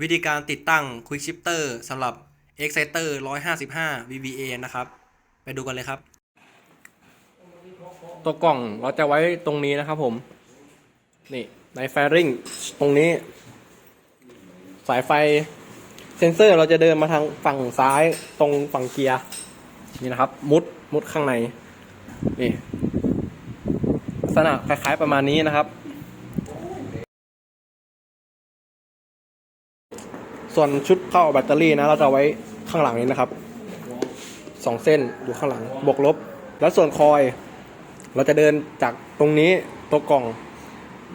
วิธีการติดตั้ง Quick Shifter สำหรับ Exciter 155 VVA นะครับ ไปดูกันเลยครับ ตัวกล่องเราจะไว้ตรงนี้นะครับผม นี่ในแฟริงตรงนี้ สายไฟเซนเซอร์เราจะเดินมาทางฝั่งซ้ายตรงฝั่งเกียร์ นี่นะครับ มุดมุดข้างใน นี่ลักษณะคล้ายๆประมาณนี้นะครับ ส่วนชุดเข้าแบตเตอรี่นะเราจะเอาไว้ข้างหลังนี้นะครับสองเส้นอยู่ข้างหลังบวกลบ แล้วส่วนคอย เราจะเดินจากตรงนี้ตัวกล่อง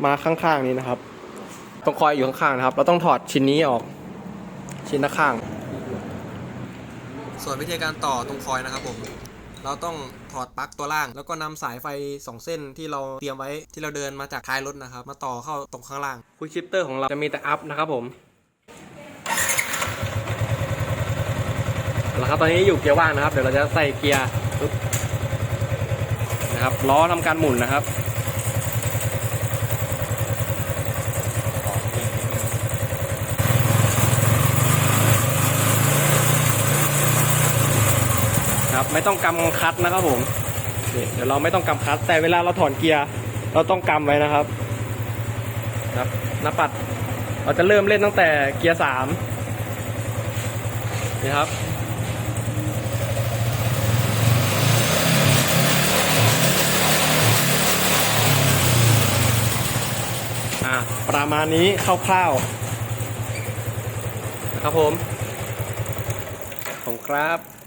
มาข้างๆนี้นะครับตรงคอยอยู่ข้างๆนะครับ เราต้องถอดชิ้นนี้ออก ชิ้นหน้าข้าง ส่วนวิธีการต่อตรงคอยนะครับผมเราต้องถอดปลั๊กตัวล่าง แล้วก็นำสายไฟ 2 เส้นที่เราเตรียมไว้ที่เราเดินมาจากท้ายรถนะครับ มาต่อเข้าตรงข้างล่างคุยชิปเตอร์ของเราจะมีแต่อัพนะครับผม เอาละครับตอนนี้อยู่เกียร์ว่างนะครับเดี๋ยวเราจะใส่เกียร์นะครับล้อทำการหมุนนะครับครับไม่ต้องกำคัดนะครับผมเดี๋ยวเราไม่ต้องกำคัดแต่เวลาเราถอนเกียร์เราต้องกำไว้นะครับครับน้าปัดเราจะเริ่มเล่นตั้งแต่เกียร์สามนี่ครับ อ่า ประมาณนี้คร่าวๆนะครับผมขอบคุณครับ